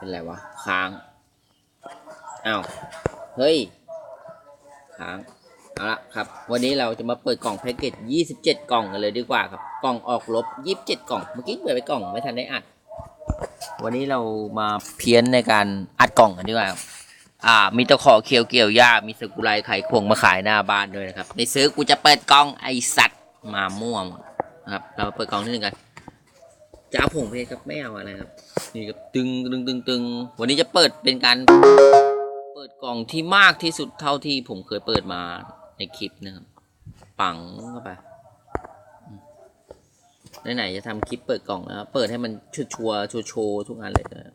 เป็นไรวะ ค้าง อ้าว เฮ้ย ค้าง เอาละครับ วันนี้เราจะมาเปิดกล่องแพ็กเกจ 27 กล่องกันเลยดีกว่าครับ กล่องออกลบ 27 กล่อง เมื่อกี้เปิดไปกล่องไม่ทันได้อัด วันนี้เรามาเพี้ยนในการอัดกล่องกันดีกว่าครับอ่า มีตะขอเคียวเกี่ยวหญ้า มีสกุไลไข่ควงมาขายหน้าบ้านด้วยนะครับ ในซื้อกูจะเปิดกล่องไอสัตว์มาม่วงนะครับ เราเปิดกล่องที่หนึ่งกัน จะเอาผงเพชรครับไม่เอาอะไรครับ นี่ครับตึงตึงตึงตึงวันนี้จะเปิดเป็นการ เปิดกล่องที่มากที่สุดเท่าที่ผมเคยเปิดมาในคลิปนะครับ ปังเข้าไปไหนๆจะทำคลิปเปิดกล่องนะครับเปิดให้มันชัวชัวร์ๆโชว์ทุกอันเลยนะครับ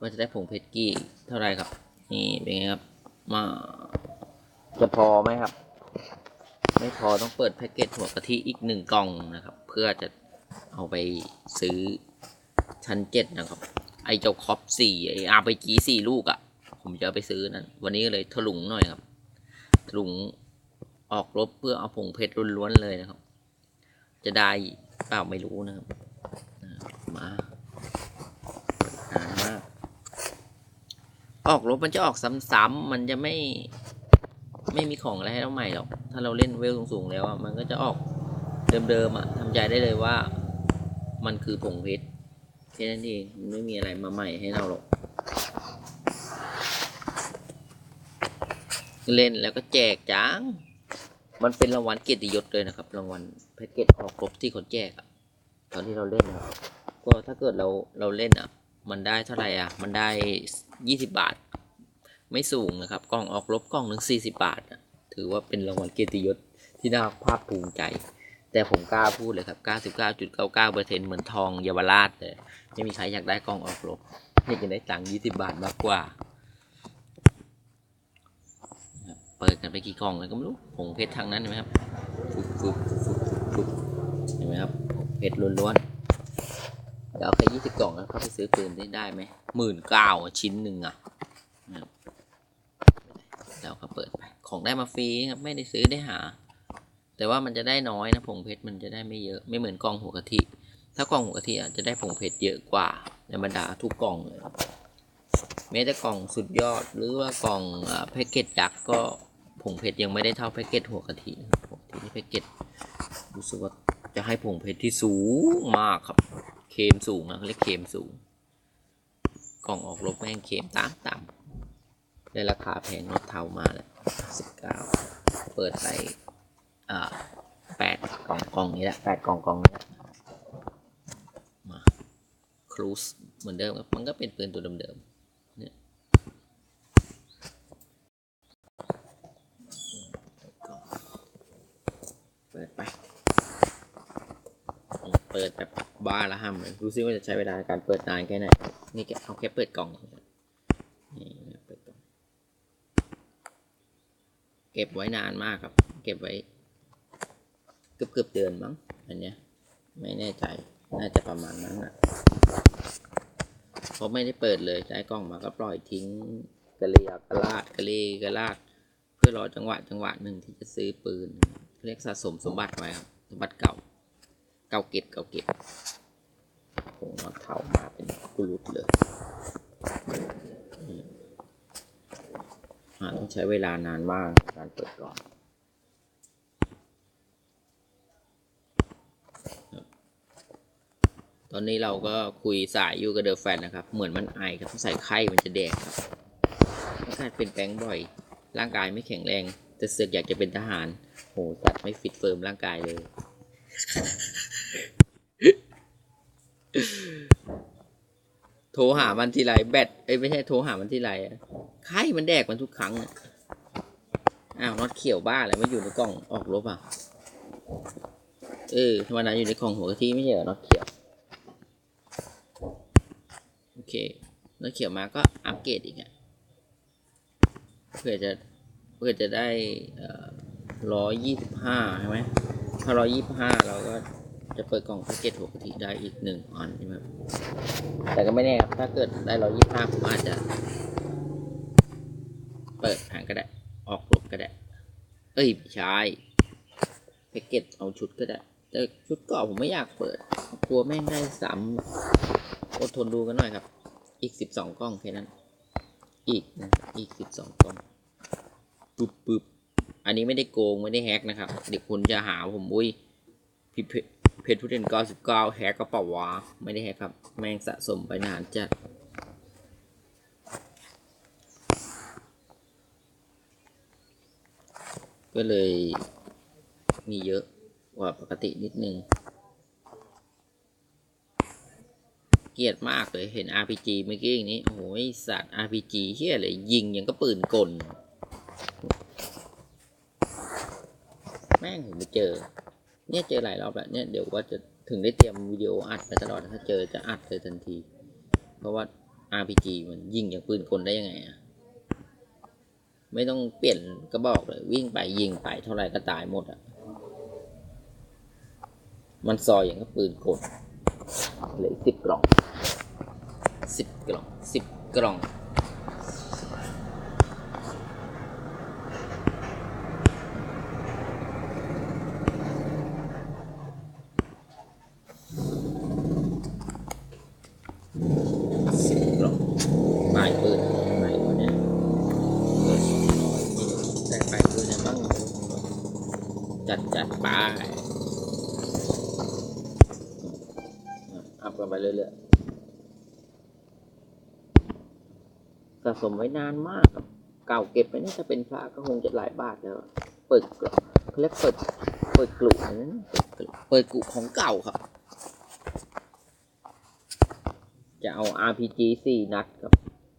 ว่าจะได้ผงเพชรกี่เท่าไรครับ นี่เป็นไงครับ มาจะพอไหมครับ ไม่พอต้องเปิดแพ็กเกจหัวกะทิอีกหนึ่งกล่องนะครับ เพื่อจะ เอาไปซื้อชั้นเจ็ดนะครับ ไอเจ้าคอปสี่ไออาร์ไปจีสี่ลูกอะ่ะ ผมจะไปซื้อนั้นวันนี้เลยถลุงหน่อยครับถลุงออกรบเพื่อเอาผงเพชรล้วนๆเลยนะครับ จะได้เปล่าไม่รู้นะครับมาหามากออกรบมันจะออกซ้ำๆมันจะไม่ไม่มีของอะไรให้เราใหม่หรอก ถ้าเราเล่นเวลสูงๆแล้วอะมันก็จะออกเดิมๆอะทำใจได้เลยว่า มันคือผงเพชรแค่นั้นเองมันไม่มีอะไรมาใหม่ให้เราหรอกเล่นแล้วก็แจกจังมันเป็นรางวัลเกียรติยศเลยนะครับ รางวัลแพ็กเกจออกครบที่เขาแจกอะตอนที่เราเล่นนะครับก็ถ้าเกิดเราเราเล่นอะ มันได้เท่าไหร่อะ มันได้ยี่สิบบาท ไม่สูงนะครับกล่องออกลบกล่องหนึ่งสี่สิบาทอะถือว่าเป็นรางวัลเกียรติยศที่น่าภาคภูมิใจ แต่ผมกล้าพูดเลยครับ 99.99เปอร์เเหมือนทองเยาวราชเลยไม่มีใครอยากได้กล่องออกลบอยากจะได้ตังค์20 บาทมากกว่า เปิดกันไปกี่กล่องเลยก็ไม่รู้ผงเพชรทางนั้นเห็นไหมครับฟุบฟุบฟุบฟุบฟุบเห็นไหมครับเพชรล้วนๆเดี๋ยวเอาแค่20กล่องแล้วเข้าไปซื้อปืนได้ได้ไหมหมื่นเก้าชิ้นหนึ่งอะนะครับแล้วก็เปิดไปของได้มาฟรีครับไม่ได้ซื้อได้หา แต่ว่ามันจะได้น้อยนะผงเพชรมันจะได้ไม่เยอะไม่เหมือนกองหัวกะทิ ถ้ากองหัวกะทิอะจะได้ผงเพชรเยอะกว่าในบรรดาทุกกล่องเลยแม้แต่กล่องสุดยอดหรือว่ากล่องแพ็กเกจยักษ์ก็ผงเพชรยังไม่ได้เท่าแพ็กเกจหัวกะทินะครับผมที่นี่แพ็กเกจรู้สึกว่าจะให้ผงเพชรที่สูงมากครับ เคมสูงนะเขาเรียกเคมสูง กล่องออกรบแม่งเคมต่ำต่ำได้ราคาแพงนดเทามาแล้วสิบเก้าเปิดไป อ่าแปดกล่องกล่องนี้แหละแปดกล่องกล่องนี้แหละมาครูสเหมือนเดิมครับมันก็เป็นปืนตัวเดิมๆเนี่ยเปิดไปเปิดแบบบ้าละห้ามเลยรู้ซิว่าจะใช้เวลาในการเปิดนานแค่ไหนนี่แกเอาแค่เปิดกล่องนี่เปิดกล่อง เก็บไว้นานมากครับ เก็บไว้ เกือบเกือบๆเดือนมั้งอันเนี้ยไม่แน่ใจน่าจะประมาณนั้นอะเพราะไม่ได้เปิดเลยใช้กล้องมาก็ปล่อยทิ้งกระเลียกระลาดกระเลกระลาด เพื่อรอจังหวะจังหวะหนึ่งที่จะซื้อปืนเรียกสะสมสมบัติไว้ครับสมบัติเก่า เก่าเก็บเก่าเก็บโอ้น็อตเท่ามาเป็นกุลุดเลยอ่าต้องใช้เวลานานมากการเปิดกล่อง ตอนนี้เราก็คุยสายอยู่กับเดอะแฟนนะครับ เหมือนมันไอครับใส่ไข้มันจะแดกครับอากาศเป็นแปลงบ่อย ร่างกายไม่แข็งแรงแต่เสือกอยากจะเป็นทหาร โหจัดไม่ฟิตเฟิร์มร่างกายเลย โทรหามันทีไรแบตเอ้ยไม่ใช่โทรหามันทีไรไข้มันแดกมันทุกครั้งอะอ้าวน็อตเขียวบ้าอะไรไม่อยู่ในกล่องออกรบอะ เออธรรมดาอยู่ในกล่องหัวกะทิไม่ใช่เหรอน็อตเขียว โอ เคน็อตเขียวมาก็อัปเกรดอีกอะเพื่อจะเพื่อจะได้ร้อยยี่สิบห้าใช่ไหมถ้าร้อยยี่สิบห้าเราก็จะเปิดกล่องแพ็กเกจหัวกะทิได้อีกหนึ่งอันใช่ไหมครับแต่ก็ไม่แน่ครับ ถ้าเกิดได้ร้อยยี่สิบห้าผมอาจจะ เปิดหางก็ได้ ออกกลบก็ได้ เอ้ยใช่แพ็กเกจเอาชุดก็ได้ แต่ชุดเก่าผมไม่อยากเปิด กลัวแม่งได้ซ้ำอดทนดูกันหน่อยครับ อีกสิบสองกล้องแค่นั้น อีกนะอีกสิบสองกล้องปึ๊บปึ๊บอันนี้ไม่ได้โกง ไม่ได้แฮกนะครับ เด็กคุณจะหาผมอุ้ยพี่เพเพชรทุเรียนเก้าสิบเก้าแฮกกระเป๋าวะไม่ได้แฮกครับ แม่งสะสมไปนานจัดก็เลยมีเยอะกว่าปกตินิดนึง เกลียดมากเลยเห็น RPG เมื่อกี้อย่างนี้ โอ้โหสัตว์ RPG เฮียเลยยิงยังก็ปืนกล แม่งผมไปเจอ เนี่ยเจอหลายรอบแล้วเนี่ยเดี๋ยวว่าจะถึงได้เตรียมวิดีโออัดไปตลอดถ้าเจอจะอัดเลยทันที เพราะว่า RPG มันยิงอย่างปืนกลได้ยังไงอะไม่ต้องเปลี่ยนกระบอกเลย วิ่งไปยิงไปเท่าไหร่ก็ตายหมดอะมันซอยอย่างกับปืนกล เหลยสิบกล่องสิบกล่องสิบกล่องสิบกล่องปลายปืนปลายตัวเนี้ยเปิดสองร้อยได้ปปืนเนี่ยบ้างจัดจัดไป เรื่อยๆสะสมไว้นานมาก เก่าเก็บไปนี่ถ้าเป็นพระก็คงจะหลายบาทแล้ว เปิดกล่องเขาเรียกเปิด เปิดกลุ่นะเปิดกลุ่เปิดกลุ่ของเก่าครับ จะเอา RPG สี่นัดครับ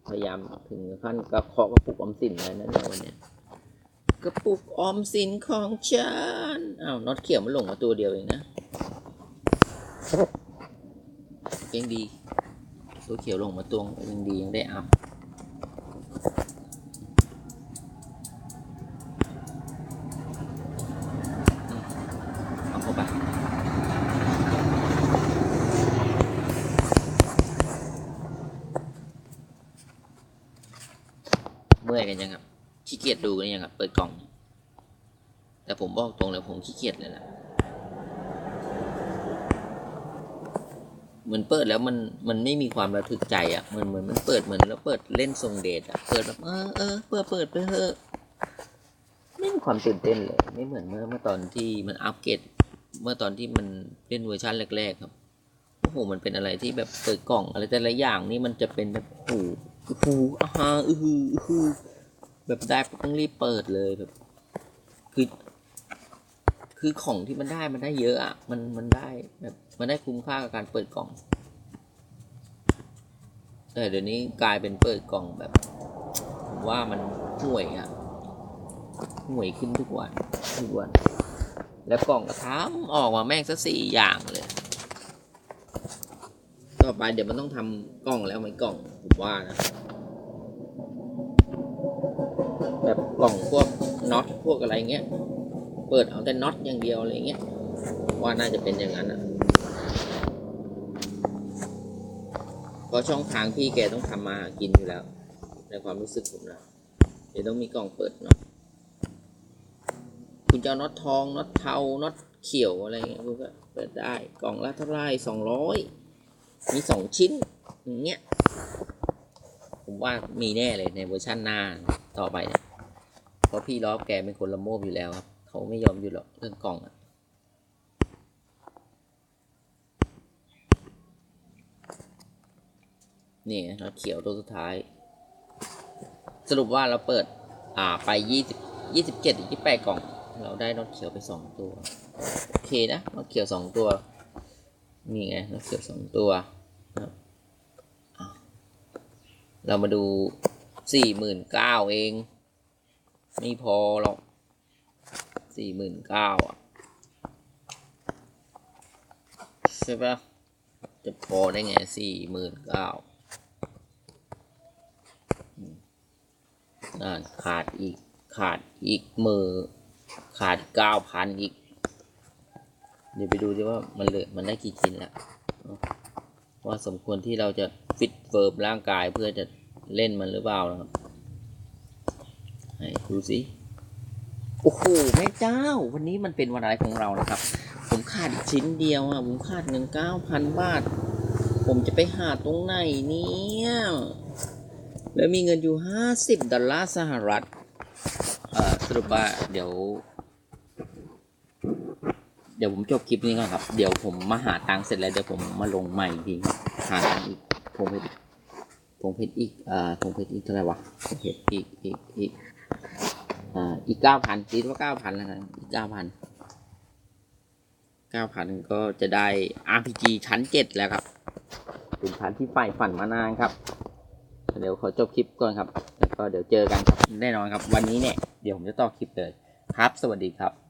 พยายามถึงขั้นกระเคาะกระปุกออมสินเลยนะเนี่ยวันนี้กระปุกออมสินของฉัน อ้าวน็อตเขียวมันหลงมาตัวเดียวเองนะ ยังดี ตัวเขียวลงมาตัวยังดียังได้อัพอืมเอาเข้าไปเมื่อยกันยังครับขี้เกียจดูกันยังครับเปิดกล่อง แต่ผมบอกตรงเลยผมขี้เกียจเลยแหละ เหมือนเปิดแล้วมันมันไม่มีความระทึกใจอะเหมือนเหมือนมันเปิดเหมือนแล้วเปิดเล่นทรงเดชอะเปิดแบบเออเออเปิดเปิดไปเถอะไม่มีความตื่นเต้นเลยไม่เหมือนเมื่อเมื่อตอนที่มันอัปเกรดเมื่อตอนที่มันเล่นเวอร์ชันแรก ๆ ครับโอ้โหมันเป็นอะไรที่แบบเปิดกล่องอะไรแต่ละอย่างนี่มันจะเป็นแบบโอ้โหโอ้โหอาฮาอือฮืออือแบบได้ต้องรีบเปิดเลยแบบคือ คือของที่มันได้มันได้เยอะอะ มันมันได้แบบมันได้คุ้มค่ากับการเปิดกล่องแต่เดี๋ยวนี้กลายเป็นเปิดกล่องแบบผมว่ามันห่วยอะห่วยขึ้นทุกวันทุกวัน แล้วกล่องก็ทำออกมาแม่งซะสี่อย่างเลย ต่อไปเดี๋ยวมันต้องทำกล่องแล้วไหมกล่องผมว่านะแบบกล่องพวกน็อตพวกอะไรเงี้ย เปิดเอาแต่น็อตอย่างเดียวอะไรเงี้ยว่าน่าจะเป็นอย่างนั้นอะเพราะช่องทางพี่แกต้องทำมาหากินอยู่แล้ว ในความรู้สึกผมนะเดี๋ยวต้องมีกล่องเปิดเนาะคุณจะน็อตทองน็อตเทาน็อตเขียวอะไรเงี้ยคุณก็เปิดได้กล่องละเท่าไรสองร้อยมีสองชิ้นอย่างเงี้ยผมว่ามีแน่เลยในเวอร์ชันหน้าต่อไปเนี่ยเพราะพี่ล้อแกเป็นคนละโมบอยู่แล้วครับ เขาไม่ยอมอยู่หรอกเรื่องกล่องอะนี่ไงน็อตเขียวตัวสุดท้าย สรุปว่าเราเปิด อ่าไปยี่สิบยี่สิบเจ็ดยี่แปดกล่อง เราได้นอตเขียวไปสองตัว โอเคนะนอตเขียวสองตัว นี่ไงนอตเขียวสองตัวนะเรามาดูสี่หมื่นเก้าเอง ไม่พอหรอก สี่หมื่นเก้าอะใช่ปะจะพอได้ไงสี่หมื่นเก้านั่นขาดอีกขาดอีกมือ ขาดเก้าพันอีก เดี๋ยวไปดูดิว่ามันเหลือมันได้กี่ชิ้นละว่าสมควรที่เราจะฟิตเฟิร์มร่างกายเพื่อจะเล่นมันหรือเปล่านะครับ ให้ดูสิ โอ้โหแม่เจ้า วันนี้มันเป็นวันอะไรของเรานะครับ ผมขาดชิ้นเดียวอะผมขาดเงินเก้าพันบาท ผมจะไปหาตรงไหนเนี่ยแล้วมีเงินอยู่ห้าสิบดอลลาร์สหรัฐเอ่อสรุปว่าเดี๋ยว เดี๋ยวผมจบคลิปนี้ก่อนครับ เดี๋ยวผมมาหาตังค์เสร็จแล้วเดี๋ยวผมมาลงใหม่อีกทีหาตังค์อีกผมเพชรผมเพชรอีกอ่าผมเพชรอีกเท่าไหร่วะผมเพชรอีกอีกอีก อีกเก้าพันคิดว่าเก้าพันแล้วกันอีกเก้าพันเก้าพันก็จะได้ RPG ชั้นเจ็ดแล้วครับเป็นชั้นที่ใฝ่ฝันมานานครับ เดี๋ยวขอจบคลิปก่อนครับ แล้วก็เดี๋ยวเจอกันครับแน่นอนครับ วันนี้เนี่ย เดี๋ยวผมจะต่อคลิปเลยครับ สวัสดีครับ